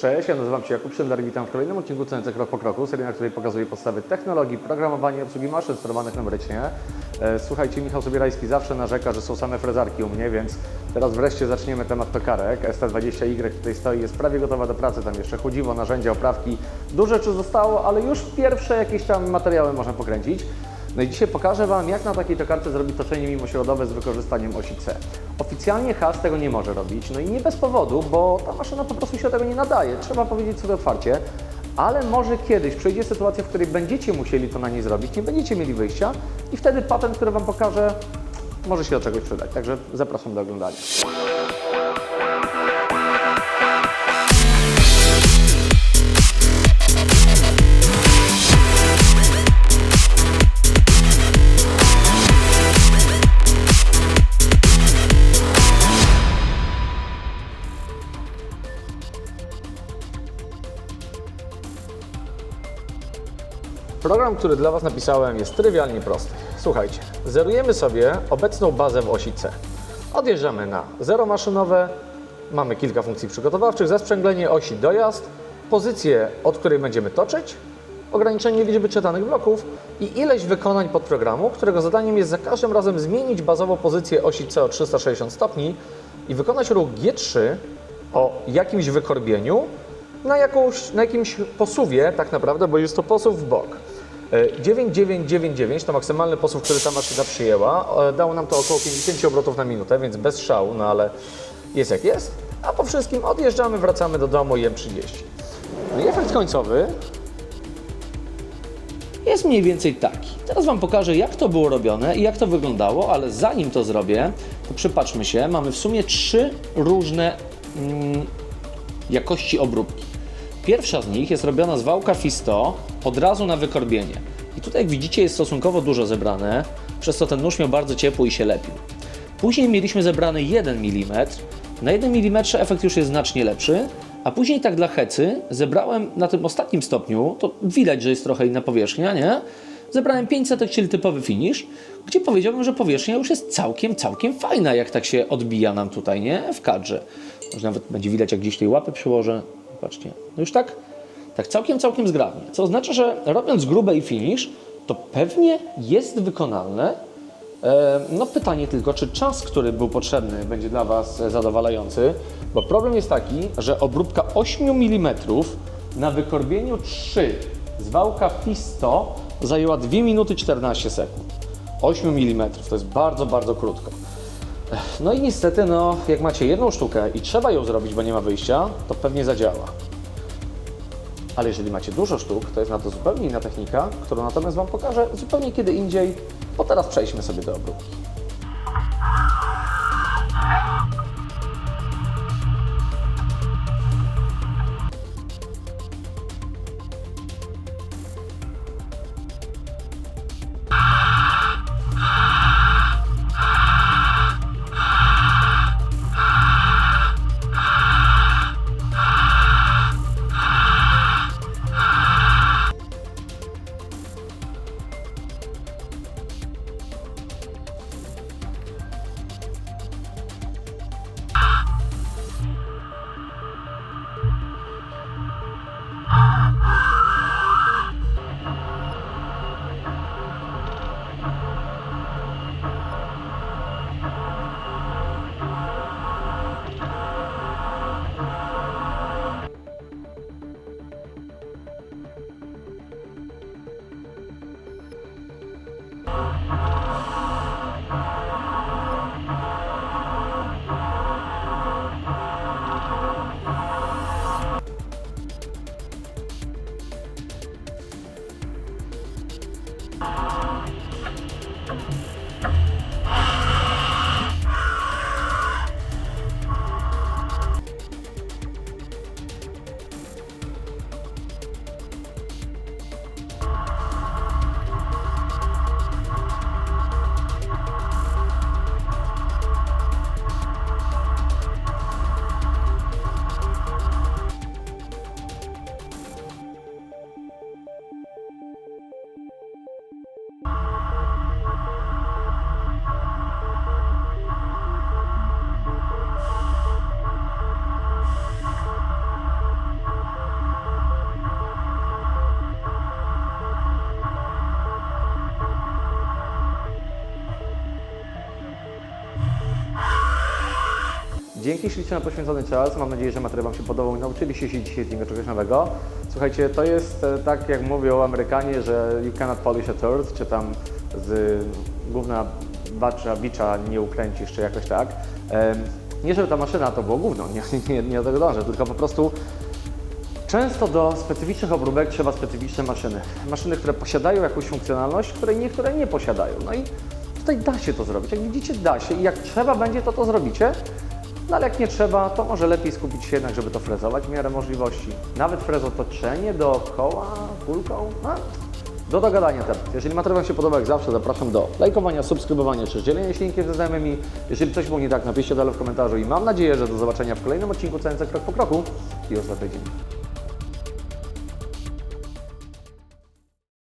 Cześć, ja nazywam się Jakub Szynler, witam w kolejnym odcinku CNC Krok po Kroku, serii, na której pokazuję podstawy technologii, programowania i obsługi maszyn sterowanych numerycznie. E, Słuchajcie, Michał Sobierajski zawsze narzeka, że są same frezarki u mnie, więc teraz wreszcie zaczniemy temat tokarek. ST20Y tutaj stoi, jest prawie gotowa do pracy, tam jeszcze chodziwo, narzędzia, oprawki. Dużo rzeczy zostało, ale już pierwsze jakieś tam materiały można pokręcić. No i dzisiaj pokażę Wam, jak na takiej tokarce zrobić toczenie mimośrodowe z wykorzystaniem osi C. Oficjalnie HAS tego nie może robić, no i nie bez powodu, bo ta maszyna po prostu się tego nie nadaje, trzeba powiedzieć sobie otwarcie, ale może kiedyś przyjdzie sytuacja, w której będziecie musieli to na niej zrobić, nie będziecie mieli wyjścia i wtedy patent, który Wam pokażę, może się do czegoś przydać. Także zapraszam do oglądania. Program, który dla Was napisałem jest trywialnie prosty. Słuchajcie, zerujemy sobie obecną bazę w osi C. Odjeżdżamy na zero maszynowe, mamy kilka funkcji przygotowawczych, zasprzęglenie osi dojazd, pozycję, od której będziemy toczyć, ograniczenie liczby czytanych bloków i ileś wykonań podprogramu, którego zadaniem jest za każdym razem zmienić bazową pozycję osi C o 360 stopni i wykonać ruch G3 o jakimś wykorbieniu na, jakąś, na jakimś posuwie tak naprawdę, bo jest to posuw w bok. E, 9999 to maksymalny posuw, który ta maszyna przyjęła. E, Dało nam to około 50 obrotów na minutę, więc bez szału, no ale jest jak jest. A po wszystkim odjeżdżamy, wracamy do domu i M30. No i efekt końcowy jest mniej więcej taki. Teraz Wam pokażę, jak to było robione i jak to wyglądało, ale zanim to zrobię, to przypatrzmy się, mamy w sumie trzy różne mm, jakości obróbki. Pierwsza z nich jest robiona z wałka Fisto od razu na wykorbienie. I tutaj, jak widzicie, jest stosunkowo dużo zebrane, przez co ten nóż miał bardzo ciepły i się lepił. Później mieliśmy zebrany 1 mm. Na 1 mm efekt już jest znacznie lepszy, a później tak dla hecy zebrałem na tym ostatnim stopniu, to widać, że jest trochę inna powierzchnia, nie? Zebrałem 500, czyli typowy finish, gdzie powiedziałbym, że powierzchnia już jest całkiem, całkiem fajna, jak tak się odbija nam tutaj, nie? W kadrze. Może nawet będzie widać, jak gdzieś tej łapy przyłożę. Patrzcie, no już tak, tak całkiem, całkiem zgrabnie. Co oznacza, że robiąc grube i finish, to pewnie jest wykonalne. E, No pytanie tylko, czy czas, który był potrzebny, będzie dla Was zadowalający, bo problem jest taki, że obróbka 8 mm na wykorbieniu 3 z wałka Fisto zajęła 2 minuty 14 sekund. 8 mm to jest bardzo, bardzo krótko. No i niestety, no, jak macie jedną sztukę i trzeba ją zrobić, bo nie ma wyjścia, to pewnie zadziała. Ale jeżeli macie dużo sztuk, to jest na to zupełnie inna technika, którą natomiast Wam pokażę zupełnie kiedy indziej, bo teraz przejdźmy sobie do obróbki. Dzięki ślicznie na poświęcony czas. Mam nadzieję, że materiał Wam się podobał i nauczyliście się dzisiaj z niego czegoś nowego. Słuchajcie, to jest e, tak, jak mówią Amerykanie, że you cannot polish a turd, czy tam z gówna bacza, bicza nie ukręcisz, czy jakoś tak. Nie, żeby ta maszyna to było gówno, nie, nie, nie do tego dążę, tylko po prostu Często do specyficznych obróbek trzeba specyficzne maszyny. Maszyny, które posiadają jakąś funkcjonalność, której niektóre nie posiadają. No i tutaj da się to zrobić. Jak widzicie, da się i jak trzeba będzie, to to zrobicie. No ale jak nie trzeba, to może lepiej skupić się jednak, żeby to frezować w miarę możliwości. Nawet frezotoczenie dookoła kulką, no, do dogadania temat. Jeżeli materiał Wam się podoba, jak zawsze, zapraszam do lajkowania, subskrybowania czy dzielenia się linkiem ze znajomymi. Jeżeli coś było nie tak, napiszcie dalej w komentarzu i mam nadzieję, że do zobaczenia w kolejnym odcinku CNC Krok po Kroku i już za tydzień.